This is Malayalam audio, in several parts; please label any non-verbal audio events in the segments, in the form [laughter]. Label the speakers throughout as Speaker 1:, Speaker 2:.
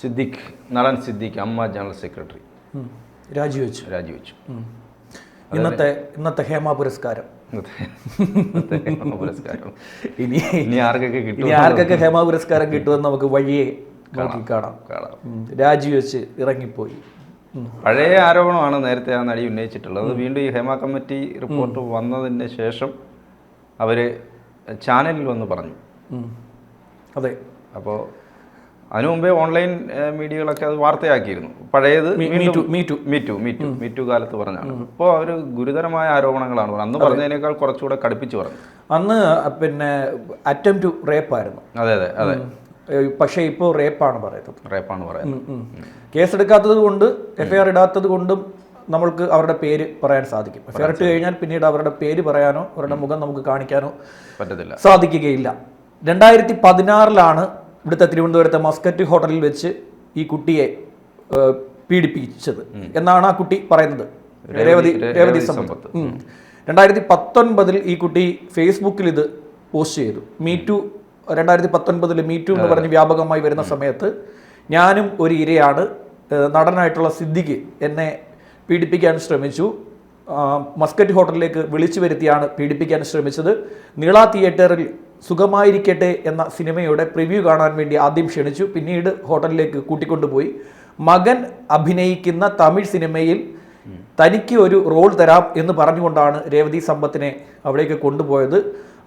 Speaker 1: സിദ്ദിഖ് നടൻ സിദ്ദിഖ് അമ്മ ജനറൽ സെക്രട്ടറി.
Speaker 2: രാജിവെച്ചു.
Speaker 1: രാജിവെച്ചു.
Speaker 2: ഇന്നത്തെ ഇന്നത്തെ ഹേമ പുരസ്കാരം.
Speaker 1: പുരസ്കാരം. [laughs]
Speaker 2: ഇനി
Speaker 1: ഇനി ആർക്കൊക്കെ കിട്ടും
Speaker 2: ഇനി ആർക്കൊക്കെ ഹേമ പുരസ്കാരം കിട്ടുമെന്ന് നമുക്ക് വഴിയെ നോക്കി കാണാം.
Speaker 1: കാണാം.
Speaker 2: രാജിവെച്ച് ഇറങ്ങിപ്പോയി.
Speaker 1: പഴയ ആരോപണമാണ് നേരത്തെ ആ നടി ഉന്നയിച്ചിട്ടുള്ളത്. അത് വീണ്ടും ഈ ഹേമ കമ്മിറ്റി റിപ്പോർട്ട് വന്നതിന് ശേഷം അവർ ചാനലിൽ വന്ന് പറഞ്ഞു.
Speaker 2: അതെ.
Speaker 1: അപ്പോൾ അതിനു മുമ്പേ ഓൺലൈൻ മീഡിയകളൊക്കെ അത് വാർത്തയാക്കിയിരുന്നു. പഴയത്
Speaker 2: മീറ്റു മീറ്റു
Speaker 1: മീറ്റു കാലത്ത് പറഞ്ഞാണ് ഇപ്പോൾ അവർ ഗുരുതരമായ ആരോപണങ്ങളാണ് പറഞ്ഞത്. അന്ന് പറഞ്ഞതിനേക്കാൾ കുറച്ചുകൂടെ കടുപ്പിച്ച് പറഞ്ഞു.
Speaker 2: അന്ന് പിന്നെ അറ്റം ടു റേപ്പായിരുന്നു.
Speaker 1: അതെ അതെ അതെ.
Speaker 2: പക്ഷേ ഇപ്പോൾ റേപ്പാണ് പറയുന്നത്
Speaker 1: റേപ്പാണ് പറയുന്നത്.
Speaker 2: കേസെടുക്കാത്തത് കൊണ്ട് എഫ്ഐആർ ഇടാത്തത് കൊണ്ടും നമ്മൾക്ക് അവരുടെ പേര് പറയാൻ സാധിക്കും. എഫ്ഐആർ ഇട്ട് കഴിഞ്ഞാൽ പിന്നീട് അവരുടെ പേര് പറയാനോ അവരുടെ മുഖം നമുക്ക് കാണിക്കാനോ
Speaker 1: പറ്റത്തില്ല.
Speaker 2: സാധിക്കുകയില്ല. രണ്ടായിരത്തി പതിനാറിലാണ് ഇവിടുത്തെ തിരുവനന്തപുരത്തെ മസ്കറ്റ് ഹോട്ടലിൽ വെച്ച് ഈ കുട്ടിയെ പീഡിപ്പിച്ചത്. എന്നാണ് ആ കുട്ടി പറയുന്നത്. രേവതി രേവതി സമ്പത്ത്. രണ്ടായിരത്തി പത്തൊൻപതിൽ ഈ കുട്ടി ഫേസ്ബുക്കിൽ ഇത് പോസ്റ്റ് ചെയ്തു. മീറ്റു രണ്ടായിരത്തി പത്തൊൻപതിൽ മീറ്റു എന്ന് പറഞ്ഞ് വ്യാപകമായി വരുന്ന സമയത്ത് ഞാനും ഒരു ഇരയാണ് നടനായിട്ടുള്ള സിദ്ദിഖ് എന്നെ പീഡിപ്പിക്കാൻ ശ്രമിച്ചു. മസ്കറ്റ് ഹോട്ടലിലേക്ക് വിളിച്ചു വരുത്തിയാണ് പീഡിപ്പിക്കാൻ ശ്രമിച്ചത്. നീള തിയേറ്ററിൽ സുഖമായിരിക്കട്ടെ എന്ന സിനിമയുടെ പ്രിവ്യൂ കാണാൻ വേണ്ടി ആദ്യം ക്ഷണിച്ചു. പിന്നീട് ഹോട്ടലിലേക്ക് കൂട്ടിക്കൊണ്ടുപോയി. മകൻ അഭിനയിക്കുന്ന തമിഴ് സിനിമയിൽ തനിക്ക് ഒരു റോൾ തരാം എന്ന് പറഞ്ഞുകൊണ്ടാണ് രേവതി സമ്പത്തിനെ അവിടേക്ക് കൊണ്ടുപോയത്.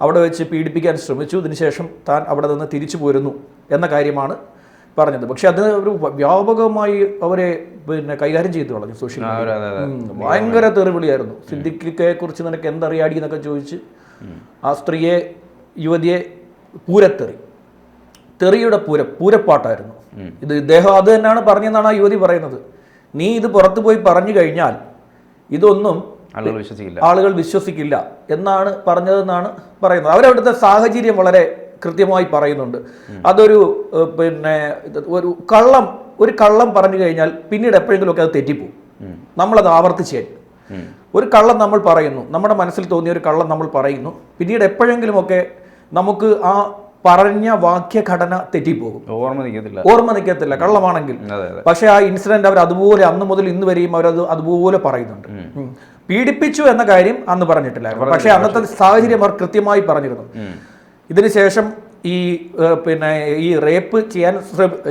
Speaker 2: അവിടെ വെച്ച് പീഡിപ്പിക്കാൻ ശ്രമിച്ചു. ഇതിനുശേഷം താൻ അവിടെ നിന്ന് തിരിച്ചു പോരുന്നു എന്ന കാര്യമാണ് പറഞ്ഞത്. പക്ഷെ അത് ഒരു വ്യാപകമായി അവരെ പിന്നെ കൈകാര്യം ചെയ്തു കളഞ്ഞു സോഷ്യൽ മീഡിയ ഭയങ്കര തെറിവിളിയായിരുന്നു. സിദ്ദിഖിക്കെ കുറിച്ച് നിനക്ക് എന്തറിയാടി എന്നൊക്കെ ചോദിച്ച് ആ സ്ത്രീയെ യുവതിയെ പൂരത്തെറി. തെറിയുടെ പൂര പൂരപ്പാട്ടായിരുന്നു. ഇത് ഇദ്ദേഹം അത് തന്നെയാണ് പറഞ്ഞെന്നാണ് ആ യുവതി പറയുന്നത്. നീ ഇത് പുറത്തു പോയി പറഞ്ഞു കഴിഞ്ഞാൽ ഇതൊന്നും
Speaker 1: ആളുകൾ വിശ്വസിക്കില്ല.
Speaker 2: ആളുകൾ വിശ്വസിക്കില്ല എന്നാണ് പറഞ്ഞതെന്നാണ് പറയുന്നത്. അവരവിടുത്തെ സാഹചര്യം വളരെ കൃത്യമായി പറയുന്നുണ്ട്. അതൊരു പിന്നെ ഒരു കള്ളം ഒരു കള്ളം പറഞ്ഞു കഴിഞ്ഞാൽ പിന്നീട് എപ്പോഴെങ്കിലും ഒക്കെ അത് തെറ്റിപ്പോവും. നമ്മളത് ആവർത്തിച്ച്. ഒരു കള്ളം നമ്മൾ പറയുന്നു. നമ്മുടെ മനസ്സിൽ തോന്നിയ ഒരു കള്ളം നമ്മൾ പറയുന്നു. പിന്നീട് എപ്പോഴെങ്കിലുമൊക്കെ നമുക്ക് ആ പറഞ്ഞ വാക്യഘടന തെറ്റിപ്പോകും.
Speaker 1: ഓർമ്മ നിൽക്കത്തില്ല.
Speaker 2: ഓർമ്മ നിൽക്കത്തില്ല. കള്ളമാണെങ്കിൽ. പക്ഷേ ആ ഇൻസിഡന്റ് അവർ അതുപോലെ അന്ന് മുതൽ ഇന്ന് വരെയും അവരത് അതുപോലെ പറയുന്നുണ്ട്. പീഡിപ്പിച്ചു എന്ന കാര്യം അന്ന് പറഞ്ഞിട്ടില്ലായിരുന്നു. പക്ഷെ അന്നത്തെ സാഹചര്യം അവർ കൃത്യമായി പറഞ്ഞിരുന്നു. ഇതിനുശേഷം ഈ പിന്നെ ഈ റേപ്പ് ചെയ്യാൻ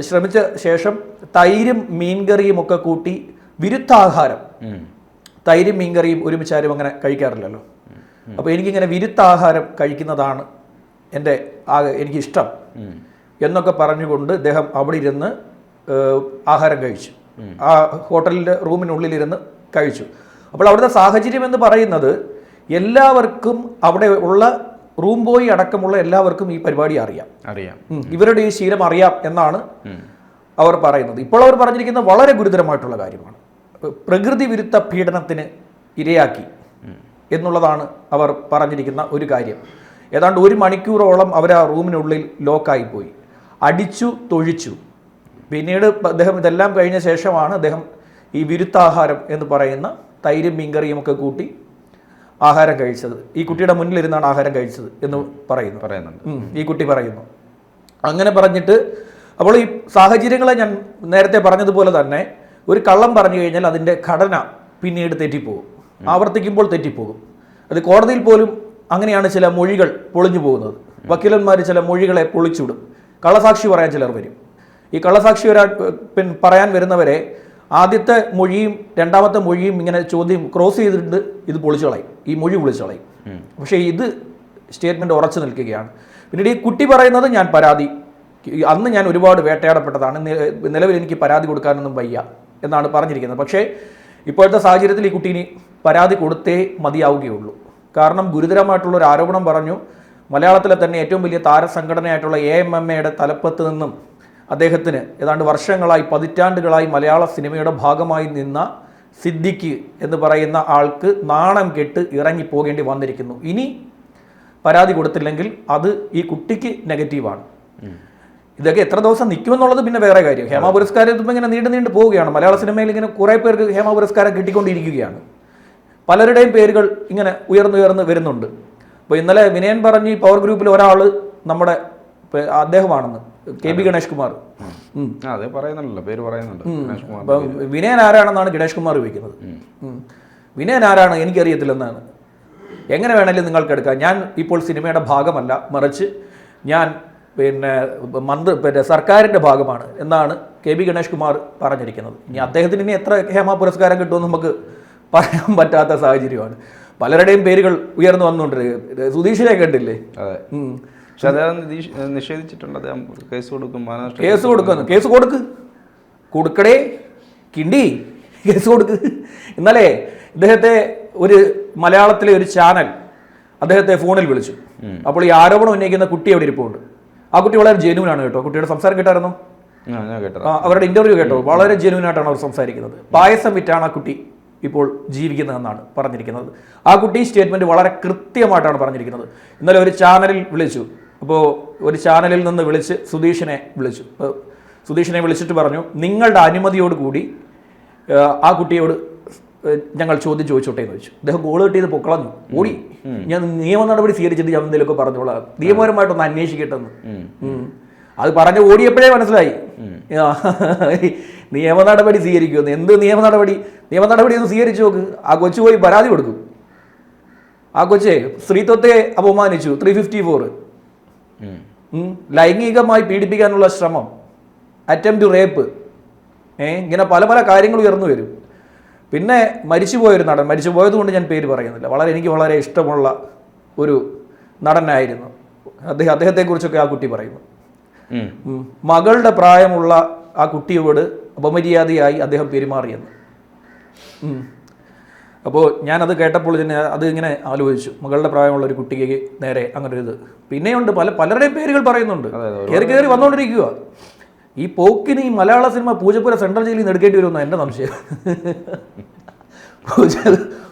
Speaker 2: ശ്രമിച്ച ശേഷം തൈരും മീൻകറിയും ഒക്കെ കൂട്ടി വിരുദ്ധാഹാരം. തൈരും മീൻകറിയും ഒരുമിച്ചാരും അങ്ങനെ കഴിക്കാറില്ലല്ലോ. അപ്പോൾ എനിക്കിങ്ങനെ വിരുദ്ധാഹാരം കഴിക്കുന്നതാണ് എന്റെ ആ എനിക്കിഷ്ടം. എന്നൊക്കെ പറഞ്ഞുകൊണ്ട് അദ്ദേഹം അവിടെ ഇരുന്ന് ആഹാരം കഴിച്ചു. ആ ഹോട്ടലിന്റെ റൂമിനുള്ളിലിരുന്ന് കഴിച്ചു. അപ്പോൾ അവിടുത്തെ സാഹചര്യം എന്ന് പറയുന്നത് എല്ലാവർക്കും അവിടെ ഉള്ള റൂം ബോയ് അടക്കമുള്ള എല്ലാവർക്കും ഈ പരിപാടി അറിയാം.
Speaker 1: അറിയാം.
Speaker 2: ഇവരുടെ ഈ ശീലം അറിയാം എന്നാണ് അവർ പറയുന്നത്. ഇപ്പോൾ അവർ പറഞ്ഞിരിക്കുന്ന വളരെ ഗുരുതരമായിട്ടുള്ള കാര്യമാണ്. പ്രകൃതി വിരുദ്ധ പീഡനത്തിന് ഇരയാക്കി എന്നുള്ളതാണ് അവർ പറഞ്ഞിരിക്കുന്ന ഒരു കാര്യം. ഏതാണ്ട് ഒരു മണിക്കൂറോളം അവർ ആ റൂമിനുള്ളിൽ ലോക്കായി പോയി. അടിച്ചു തൊഴിച്ചു. പിന്നീട് അദ്ദേഹം ഇതെല്ലാം കഴിഞ്ഞ ശേഷമാണ് അദ്ദേഹം ഈ വിരുത്താഹാരം എന്ന് പറയുന്ന തൈരും മീൻകറിയും ഒക്കെ കൂട്ടി ആഹാരം കഴിച്ചത്. ഈ കുട്ടിയുടെ മുന്നിലിരുന്നാണ് ആഹാരം കഴിച്ചത് എന്ന് പറയുന്നു.
Speaker 1: പറയുന്നുണ്ട്.
Speaker 2: ഈ കുട്ടി പറയുന്നു. അങ്ങനെ പറഞ്ഞിട്ട് അപ്പോൾ ഈ സാഹചര്യങ്ങളെ ഞാൻ നേരത്തെ പറഞ്ഞതുപോലെ തന്നെ ഒരു കള്ളം പറഞ്ഞു കഴിഞ്ഞാൽ അതിന്റെ ഘടന പിന്നീട് തെറ്റിപ്പോകും. ആവർത്തിക്കുമ്പോൾ തെറ്റിപ്പോകും. അത് കോടതിയിൽ പോലും അങ്ങനെയാണ് ചില മൊഴികൾ പൊളിഞ്ഞു പോകുന്നത്. വക്കീലന്മാർ ചില മൊഴികളെ പൊളിച്ചുവിടും. കള്ളസാക്ഷി പറയാൻ ചിലർ വരും. ഈ കള്ളസാക്ഷി വരാൻ പിൻ പറയാൻ വരുന്നവരെ ആദ്യത്തെ മൊഴിയും രണ്ടാമത്തെ മൊഴിയും ഇങ്ങനെ ചോദ്യം ക്രോസ് ചെയ്തിട്ട് ഇത് പൊളിച്ചു കളയും. ഈ മൊഴി പൊളിച്ചു കളയും. പക്ഷേ ഇത് സ്റ്റേറ്റ്മെന്റ് ഉറച്ചു നിൽക്കുകയാണ്. പിന്നീട് ഈ കുട്ടി പറയുന്നത് ഞാൻ പരാതി അന്ന് ഞാൻ ഒരുപാട് വേട്ടയാടപ്പെട്ടതാണ് നിലവിൽ എനിക്ക് പരാതി കൊടുക്കാനൊന്നും വയ്യ എന്നാണ് പറഞ്ഞിരിക്കുന്നത്. പക്ഷേ ഇപ്പോഴത്തെ സാഹചര്യത്തിൽ ഈ കുട്ടീനി പരാതി കൊടുത്തേ മതിയാവുകയുള്ളൂ. കാരണം ഗുരുതരമായിട്ടുള്ള ഒരു ആരോപണം പറഞ്ഞു. മലയാളത്തിലെ തന്നെ ഏറ്റവും വലിയ താരസംഘടനയായിട്ടുള്ള എ എം എം എയുടെ തലപ്പത്ത് നിന്നും അദ്ദേഹത്തിന് ഏതാണ്ട് വർഷങ്ങളായി പതിറ്റാണ്ടുകളായി മലയാള സിനിമയുടെ ഭാഗമായി നിന്ന സിദ്ദിഖ് എന്ന് പറയുന്ന ആൾക്ക് നാണം കെട്ട് ഇറങ്ങി പോകേണ്ടി വന്നിരിക്കുന്നു. ഇനി പരാതി കൊടുത്തില്ലെങ്കിൽ അത് ഈ കുട്ടിക്ക് നെഗറ്റീവാണ് ഇതൊക്കെ എത്ര ദിവസം നിൽക്കുമെന്നുള്ളത് പിന്നെ വേറെ കാര്യം. ഹേമ പുരസ്കാരം ഇപ്പം ഇങ്ങനെ നീണ്ടു നീണ്ടു പോവുകയാണ്. മലയാള സിനിമയിൽ ഇങ്ങനെ കുറേ പേർക്ക് ഹേമ പുരസ്കാരം കിട്ടിക്കൊണ്ടിരിക്കുകയാണ്. പലരുടെയും പേരുകൾ ഇങ്ങനെ ഉയർന്നുയർന്ന് വരുന്നുണ്ട്. അപ്പോൾ ഇന്നലെ വിനയൻ പറഞ്ഞ് ഈ പവർ ഗ്രൂപ്പിൽ ഒരാൾ നമ്മുടെ അദ്ദേഹമാണെന്ന് കെ ബി ഗണേഷ് കുമാർ
Speaker 1: അതെ പറയുന്നുണ്ടല്ലോ പേര് പറയുന്നുണ്ട്
Speaker 2: അപ്പം വിനയൻ ആരാണെന്നാണ് ഗണേഷ് കുമാർ ചോദിക്കുന്നത്. വിനയൻ ആരാണ് എനിക്കറിയത്തില്ലെന്നാണ്. എങ്ങനെ വേണമെങ്കിലും നിങ്ങൾക്ക് എടുക്കാം. ഞാൻ ഇപ്പോൾ സിനിമയുടെ ഭാഗമല്ല മറിച്ച് ഞാൻ പിന്നെ മന്ത്രി പിന്നെ സർക്കാരിന്റെ ഭാഗമാണ് എന്നാണ് കെ ബി ഗണേഷ് കുമാർ പറഞ്ഞിരിക്കുന്നത്. ഇനി അദ്ദേഹത്തിന് ഇനി എത്ര ഹേമ പുരസ്കാരം കിട്ടുമെന്ന് നമുക്ക് പറയാൻ പറ്റാത്ത സാഹചര്യമാണ്. പലരുടെയും പേരുകൾ ഉയർന്നു വന്നുകൊണ്ടിരിക്കുക സുധീഷിനെ കണ്ടില്ലേ.
Speaker 1: പക്ഷെ അദ്ദേഹം നിഷേധിച്ചിട്ടുണ്ട്. അദ്ദേഹം കേസ് കൊടുക്കും
Speaker 2: കേസ് കൊടുക്കുന്നു. കേസ് കൊടുക്ക്. കൊടുക്കടേ. കിണ്ടി. കേസ് കൊടുക്ക്. ഇന്നലെ ഇദ്ദേഹത്തെ ഒരു മലയാളത്തിലെ ഒരു ചാനൽ അദ്ദേഹത്തെ ഫോണിൽ വിളിച്ചു. അപ്പോൾ ഈ ആരോപണം ഉന്നയിക്കുന്ന കുട്ടി അവിടെ ഇരിപ്പുണ്ട്. ആ കുട്ടി വളരെ ജെനുവിനാണ് കേട്ടോ. കുട്ടിയുടെ സംസാരം കേട്ടായിരുന്നു? അവരുടെ ഇന്റർവ്യൂ കേട്ടോ. വളരെ ജെനുവിൻ ആയിട്ടാണ് അവർ സംസാരിക്കുന്നത്. പായസം വിറ്റാണ് ആ കുട്ടി. ഇപ്പോൾ ജീവിക്കുന്നതെന്നാണ് പറഞ്ഞിരിക്കുന്നത്. ആ കുട്ടി സ്റ്റേറ്റ്മെന്റ് വളരെ കൃത്യമായിട്ടാണ് പറഞ്ഞിരിക്കുന്നത്. ഇന്നലെ ഒരു ചാനലിൽ വിളിച്ചു. അപ്പോൾ ഒരു ചാനലിൽ നിന്ന് വിളിച്ച് സുധീഷിനെ വിളിച്ചു. സുധീഷിനെ വിളിച്ചിട്ട് പറഞ്ഞു നിങ്ങളുടെ അനുമതിയോട് കൂടി ആ, കുട്ടിയോട് ഞങ്ങൾ ചോദ്യം ചോദിച്ചോട്ടെ എന്ന് ചോദിച്ചു. അദ്ദേഹം ഗോൾ കിട്ടിയത് പൊക്കളഞ്ഞു. ഓടി. ഞാൻ നിയമ നടപടി സ്വീകരിച്ചിട്ട് ഞാൻ എന്തെങ്കിലുമൊക്കെ പറഞ്ഞോളാം. നിയമപരമായിട്ടൊന്ന് അന്വേഷിക്കട്ടെന്ന് അത് പറഞ്ഞ് ഓടിയപ്പോഴേ മനസ്സിലായി. നിയമ നടപടി സ്വീകരിക്കുമെന്ന്. എന്ത് നിയമ നടപടി? നിയമ നടപടി ഒന്ന് സ്വീകരിച്ചു നോക്ക്. ആ കൊച്ചു പോയി പരാതി കൊടുക്കും ആ കൊച്ചെ സ്ത്രീത്വത്തെ അപമാനിച്ചു. Three fifty four. ലൈംഗികമായി പീഡിപ്പിക്കാനുള്ള ശ്രമം. അറ്റംപ്റ്റ് റേപ്പ് ഏ ഇങ്ങനെ പല പല കാര്യങ്ങൾ ഉയർന്നു വരും. പിന്നെ മരിച്ചുപോയൊരു നടൻ. മരിച്ചു പോയതുകൊണ്ട് ഞാൻ പേര് പറയുന്നില്ല. വളരെ എനിക്ക് വളരെ ഇഷ്ടമുള്ള ഒരു നടനായിരുന്നു. അദ്ദേഹം അദ്ദേഹത്തെക്കുറിച്ചൊക്കെ ആ കുട്ടി പറയുന്നു. മകളുടെ പ്രായമുള്ള ആ കുട്ടിയോട് അപമര്യാദയായി അദ്ദേഹം പെരുമാറിയെന്ന്. അപ്പോൾ ഞാനത് കേട്ടപ്പോൾ തന്നെ അത് ഇങ്ങനെ ആലോചിച്ചു. മകളുടെ പ്രായമുള്ള ഒരു കുട്ടിക്ക് നേരെ അങ്ങനെ ഒരു ഇത്. പിന്നെയുണ്ട് പല പലരുടെയും പേരുകൾ പറയുന്നുണ്ട്. കയറി കയറി വന്നുകൊണ്ടിരിക്കുക ഈ പോക്കിന് ഈ മലയാള സിനിമ പൂജപ്പുര സെൻട്രൽ ജയിലിൽ നിന്ന് എടുക്കേണ്ടി വരുമെന്നാണ് എന്റെ സംശയം. പൂജ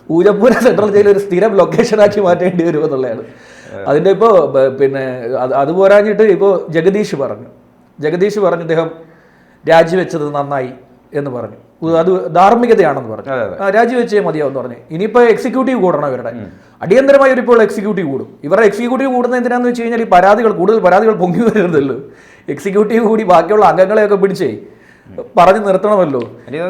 Speaker 2: പൂജപ്പുര സെൻട്രൽ ജയിൽ ഒരു സ്ഥിരം ലൊക്കേഷനാക്കി മാറ്റേണ്ടി വരും എന്നുള്ളതാണ്. അതിന്റെ ഇപ്പോൾ പിന്നെ അത് അത് പോരാഞ്ഞിട്ട് ഇപ്പോൾ ജഗദീഷ് പറഞ്ഞു. ജഗദീഷ് പറഞ്ഞു ഇദ്ദേഹം രാജിവെച്ചത് നന്നായി എന്ന് പറഞ്ഞു. അത് ധാർമ്മികതയാണെന്ന് പറഞ്ഞു. രാജിവെച്ചേ മതിയാവും പറഞ്ഞു. ഇനിയിപ്പോൾ എക്സിക്യൂട്ടീവ് കൂടണം ഇവരുടെ. അടിയന്തരമായി ഒരു ഇപ്പോൾ എക്സിക്യൂട്ടീവ് കൂടും. ഇവരുടെ എക്സിക്യൂട്ടീവ് കൂടുന്ന എന്തിനാന്ന് വെച്ച് കഴിഞ്ഞാൽ ഈ പരാതികൾ കൂടുതൽ പരാതികൾ പൊങ്ങി വരുന്നതല്ലോ എക്സിക്യൂട്ടീവ് കൂടി ബാക്കിയുള്ള അംഗങ്ങളെയൊക്കെ പിടിച്ചേ പറഞ്ഞു നിർത്തണമല്ലോ.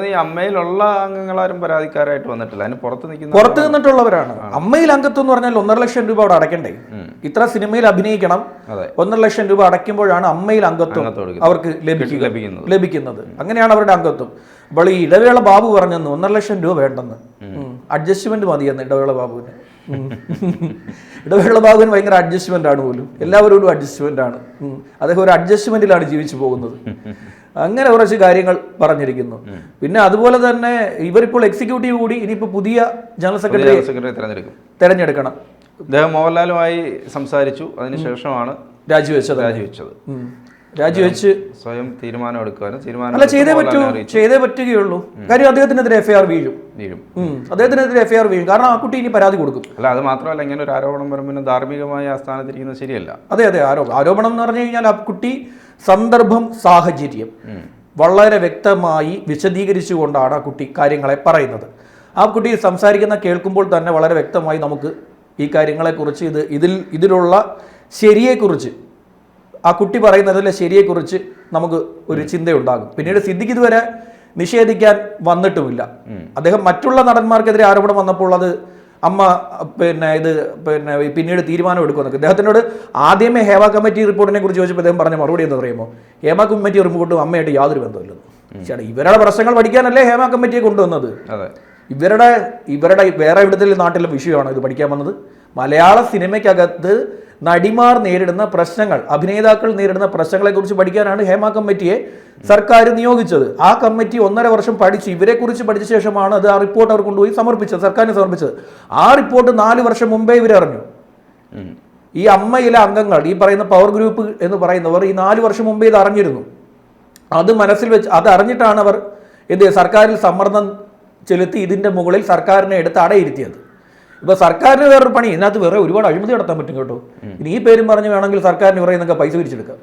Speaker 1: ഈ അമ്മയിലുള്ള അംഗങ്ങളാരും പരാതിക്കാരായിട്ട് വന്നിട്ടില്ല. അതിന് പുറത്ത് നിൽക്കുന്ന
Speaker 2: പുറത്ത് നിന്നിട്ടുള്ളവരാണ്. അമ്മയിൽ അംഗത്വം എന്ന് പറഞ്ഞാൽ ഒന്നര ലക്ഷം രൂപ അവിടെ അടയ്ക്കണ്ടേ? ഇത്ര സിനിമയിൽ അഭിനയിക്കണം. ഒന്നര ലക്ഷം രൂപ അടയ്ക്കുമ്പോഴാണ് അമ്മയിൽ അംഗത്വം അവർക്ക്
Speaker 1: ലഭിക്കുന്നത്.
Speaker 2: അങ്ങനെയാണ് അവരുടെ അംഗത്വം. അപ്പോൾ ഈ ഇടവേള ബാബു പറഞ്ഞെന്ന് ഒന്നര ലക്ഷം രൂപ വേണ്ടെന്ന്. അഡ്ജസ്റ്റ്മെന്റ് മതിയെന്ന് ഇടവേള ബാബുവിന്. ഇടവേള ഭാഗവൻ ഭയങ്കര അഡ്ജസ്റ്റ്മെന്റ് ആണ് പോലും. എല്ലാവരോടും അഡ്ജസ്റ്റ്മെന്റ് ആണ്. അദ്ദേഹം ഒരു അഡ്ജസ്റ്റ്മെന്റിലാണ് ജീവിച്ചു പോകുന്നത്. അങ്ങനെ കുറച്ച് കാര്യങ്ങൾ പറഞ്ഞിരിക്കുന്നു. പിന്നെ അതുപോലെ തന്നെ ഇവരിപ്പോൾ എക്സിക്യൂട്ടീവ് കൂടി ഇനിയിപ്പോൾ പുതിയ ജനറൽ സെക്രട്ടറി
Speaker 1: സെക്രട്ടറി തിരഞ്ഞെടുക്കും.
Speaker 2: തെരഞ്ഞെടുക്കണം.
Speaker 1: അദ്ദേഹം മോഹൻലാലുമായി സംസാരിച്ചു. അതിനുശേഷമാണ്
Speaker 2: രാജിവെച്ചത്.
Speaker 1: രാജിവെച്ചത്.
Speaker 2: രാജിവെച്ച്
Speaker 1: സ്വയം തീരുമാനം എടുക്കാനും തീരുമാനം
Speaker 2: അല്ല ചെയ്തേ പറ്റൂ. ചെയ്തേ പറ്റുകയുള്ളൂ. കാര്യം അദ്ദേഹത്തിനെതിരെ എഫ്ഐആർ വീഴും.
Speaker 1: വീഴും.
Speaker 2: അദ്ദേഹത്തിനെതിരെ എഫ്ഐആർ വീഴും. കാരണം ആ കുട്ടി ഇനി പരാതി കൊടുക്കും.
Speaker 1: അല്ല അത് മാത്രമല്ല ഇങ്ങനെ ഒരു ആരോപണം വരുമ്പോൾ ധാർമ്മികമായ ആസ്ഥാനത്തിരിക്കുന്നത് സ്ഥാനത്തിരിക്കുന്നത് ശരിയല്ല.
Speaker 2: അതെ അതെ ആരോപണം. ആരോപണം എന്ന് പറഞ്ഞു കഴിഞ്ഞാൽ ആ കുട്ടി സന്ദർഭം സാഹചര്യം വളരെ വ്യക്തമായി വിശദീകരിച്ചുകൊണ്ടാണ് ആ കുട്ടി കാര്യങ്ങളെ പറയുന്നത്. ആ കുട്ടി സംസാരിക്കുന്ന കേൾക്കുമ്പോൾ തന്നെ വളരെ വ്യക്തമായി നമുക്ക് ഈ കാര്യങ്ങളെക്കുറിച്ച് ഇത് ഇതിൽ ഇതിലുള്ള ശരിയെക്കുറിച്ച് ആ കുട്ടി പറയുന്നതിലെ ശരിയെക്കുറിച്ച് നമുക്ക് ഒരു ചിന്തയുണ്ടാകും. പിന്നീട് സിദ്ദിഖ് ഇതുവരെ നിഷേധിക്കാൻ വന്നിട്ടുമില്ല. അദ്ദേഹം മറ്റുള്ള നടന്മാർക്കെതിരെ ആരോപണം വന്നപ്പോൾ അത് അമ്മ പിന്നെ ഇത് പിന്നെ പിന്നീട് തീരുമാനം എടുക്കുന്നത് അദ്ദേഹത്തിനോട് ആദ്യമേ ഹേമ കമ്മിറ്റി റിപ്പോർട്ടിനെ കുറിച്ച് ചോദിച്ചപ്പോൾ അദ്ദേഹം പറഞ്ഞ മറുപടി എന്താ പറയുമ്പോൾ ഹേമ കമ്മിറ്റി റിപ്പോർട്ടും അമ്മയായിട്ട് യാതൊരു ബന്ധമില്ലെന്ന് ചേട്ടാ ഇവരുടെ പ്രശ്നങ്ങൾ പഠിക്കാനല്ലേ ഹേമ കമ്മിറ്റിയെ കൊണ്ടുവന്നത്? ഇവരുടെ ഇവരുടെ വേറെ ഇവിടുത്തെ നാട്ടിലെ വിഷയമാണ് ഇത് പഠിക്കാൻ വന്നത്. മലയാള സിനിമയ്ക്കകത്ത് നടിമാർ നേരിടുന്ന പ്രശ്നങ്ങൾ അഭിനേതാക്കൾ നേരിടുന്ന പ്രശ്നങ്ങളെക്കുറിച്ച് പഠിക്കാനാണ് ഹേമ കമ്മിറ്റിയെ സർക്കാർ നിയോഗിച്ചത്. ആ കമ്മിറ്റി ഒന്നര വർഷം പഠിച്ച്. ഇവരെക്കുറിച്ച് പഠിച്ച ശേഷമാണ് അത് ആ റിപ്പോർട്ട് അവർ കൊണ്ടുപോയി സമർപ്പിച്ചത് സർക്കാരിന് സമർപ്പിച്ചത്. ആ റിപ്പോർട്ട് നാല് വർഷം മുമ്പേ ഇവരറിഞ്ഞു.
Speaker 1: അറിഞ്ഞു
Speaker 2: ഈ അമ്മയിലെ അംഗങ്ങൾ ഈ പറയുന്ന പവർ ഗ്രൂപ്പ് എന്ന് പറയുന്നവർ ഈ നാല് വർഷം മുമ്പേ ഇത് അറിഞ്ഞിരുന്നു. അത് മനസ്സിൽ വെച്ച് അത് അറിഞ്ഞിട്ടാണ് അവർ എന്ത്? സർക്കാരിൽ സമ്മർദ്ദം ചെലുത്തി ഇതിന്റെ മുകളിൽ സർക്കാരിനെ എടുത്ത് അടയിരുത്തിയത്. ഇപ്പൊ സർക്കാരിന് വേറൊരു പണി. ഇതിനകത്ത് വേറെ ഒരുപാട് അഴിമതി നടത്താൻ പറ്റും കേട്ടോ. ഇനി ഈ പേരും പറഞ്ഞ് വേണമെങ്കിൽ സർക്കാരിന് വേറെ നിങ്ങൾക്ക് പൈസ പിരിച്ചെടുക്കാം.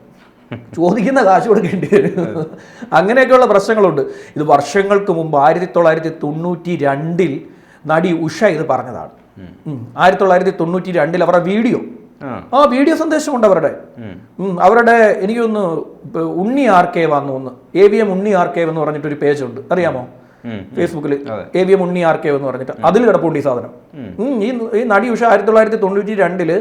Speaker 2: [laughs] ചോദിക്കുന്ന കാശ് കൊടുക്കേണ്ടി വരും. അങ്ങനെയൊക്കെയുള്ള പ്രശ്നങ്ങളുണ്ട്. ഇത് വർഷങ്ങൾക്ക് മുമ്പ് ആയിരത്തി തൊള്ളായിരത്തി തൊണ്ണൂറ്റി രണ്ടിൽ നടി ഉഷ ഇത് പറഞ്ഞതാണ്. ആയിരത്തി തൊള്ളായിരത്തി തൊണ്ണൂറ്റി രണ്ടിൽ അവരുടെ വീഡിയോ.
Speaker 1: ആ.
Speaker 2: വീഡിയോ സന്ദേശമുണ്ട് അവരുടെ. അവരുടെ എനിക്കൊന്ന് ഉണ്ണി ആർക്കേവ് ആണെന്ന് ഒന്ന് A V M Unni K എന്ന് പറഞ്ഞിട്ടൊരു പേജുണ്ട്. പേജ് ഉണ്ട് അറിയാമോ. ഫേസ്ബുക്കിൽ A V M Unni R K എന്ന് പറഞ്ഞിട്ട് അതിൽ കിടപ്പുണ്ട് ഈ സാധനം. ഈ ഈ നടി ഉഷ ആയിരത്തി തൊള്ളായിരത്തി തൊണ്ണൂറ്റി രണ്ടിൽ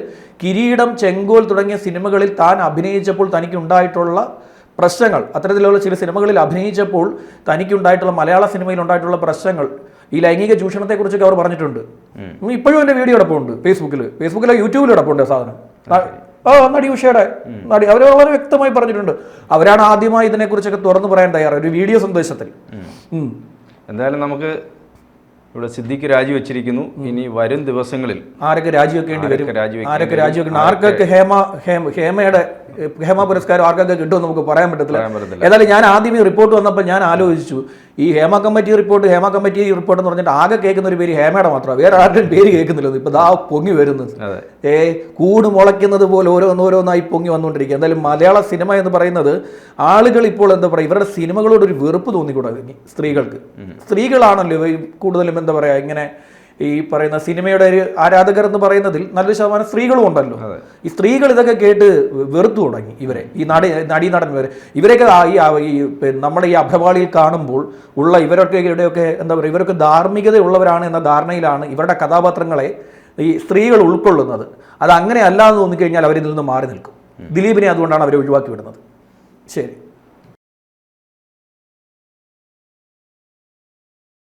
Speaker 2: കിരീടം ചെങ്കോൽ തുടങ്ങിയ സിനിമകളിൽ താൻ അഭിനയിച്ചപ്പോൾ തനിക്ക് ഉണ്ടായിട്ടുള്ള പ്രശ്നങ്ങൾ അത്തരത്തിലുള്ള ചില സിനിമകളിൽ അഭിനയിച്ചപ്പോൾ തനിക്കുണ്ടായിട്ടുള്ള മലയാള സിനിമയിൽ ഉണ്ടായിട്ടുള്ള പ്രശ്നങ്ങൾ ഈ ലൈംഗിക ചൂഷണത്തെക്കുറിച്ചൊക്കെ അവർ പറഞ്ഞിട്ടുണ്ട്. ഇപ്പോഴും എന്റെ വീഡിയോ കിടപ്പുണ്ട് ഫേസ്ബുക്കിൽ ഫേസ്ബുക്കിലോ യൂട്യൂബിൽ കിടപ്പുണ്ട് സാധനം. ഓ നടി ഉഷയുടെ നടി അവർ വളരെ വ്യക്തമായി പറഞ്ഞിട്ടുണ്ട്. അവരാണ് ആദ്യമായി ഇതിനെക്കുറിച്ചൊക്കെ തുറന്നു പറയാൻ തയ്യാറ് ഒരു വീഡിയോ സന്ദേശത്തിൽ.
Speaker 1: എന്തായാലും നമുക്ക് ഇവിടെ സിദ്ദിഖ് രാജിവെച്ചിരിക്കുന്നു. ഇനി വരും ദിവസങ്ങളിൽ
Speaker 2: ആരൊക്കെ രാജിവെക്കേണ്ടി വരും?
Speaker 1: ആരൊക്കെ
Speaker 2: രാജിവെക്കണം ആർക്കൊക്കെ ഹേമ ഹേമ ഹേമയുടെ ഹേമ പുരസ്കാരം ആർക്കൊക്കെ കിട്ടുമെന്ന് നമുക്ക് പറയാൻ പറ്റത്തില്ല.
Speaker 1: പറയാൻ പറ്റത്തില്ല.
Speaker 2: ഏതായാലും ഞാൻ ആദ്യം ഈ റിപ്പോർട്ട് വന്നപ്പോൾ ഞാൻ ആലോചിച്ചു. ഈ Hema committee report Hema committee report എന്ന് പറഞ്ഞിട്ട് ആകെ കേൾക്കുന്ന ഒരു പേര് ഹേമയുടെ മാത്രമാണ്. വേറെ ആരുടെയും പേര് കേൾക്കുന്നില്ലെന്ന് ഇപ്പം ദാ പൊങ്ങി വരുന്നത്. ഏ കൂട് മുളയ്ക്കുന്നത് പോലെ ഓരോന്നോരോന്നായി പൊങ്ങി വന്നുകൊണ്ടിരിക്കുക. എന്തായാലും മലയാള സിനിമ എന്ന് പറയുന്നത് ആളുകൾ ഇപ്പോൾ എന്താ പറയുക ഇവരുടെ സിനിമകളോട് ഒരു വെറുപ്പ് തോന്നിക്കൂടാ സ്ത്രീകൾക്ക്. സ്ത്രീകളാണല്ലോ കൂടുതലും എന്താ പറയുക ഇങ്ങനെ ഈ പറയുന്ന സിനിമയുടെ ഒരു ആരാധകർ എന്ന് പറയുന്നതിൽ നല്ലൊരു ശതമാനം സ്ത്രീകളും ഉണ്ടല്ലോ. ഈ സ്ത്രീകൾ ഇതൊക്കെ കേട്ട് വെറുത്തു തുടങ്ങി ഇവരെ. ഈ നടി നടി നടന്മാരെ ഇവരെയൊക്കെ ഈ നമ്മുടെ ഈ അഭവാളിയിൽ കാണുമ്പോൾ ഉള്ള ഇവരൊക്കെ ഇവിടെയൊക്കെ എന്താ പറയുക ഇവരൊക്കെ ധാർമ്മികതയുള്ളവരാണ് എന്ന ധാരണയിലാണ് ഇവരുടെ കഥാപാത്രങ്ങളെ ഈ സ്ത്രീകൾ ഉൾക്കൊള്ളുന്നത്. അത് അങ്ങനെ അല്ല എന്ന് തോന്നിക്കഴിഞ്ഞാൽ അവരിൽ നിന്ന് മാറി നിൽക്കും. ദിലീപിനെ അതുകൊണ്ടാണ് അവരെ ഒഴിവാക്കി വിടുന്നത്. ശരി.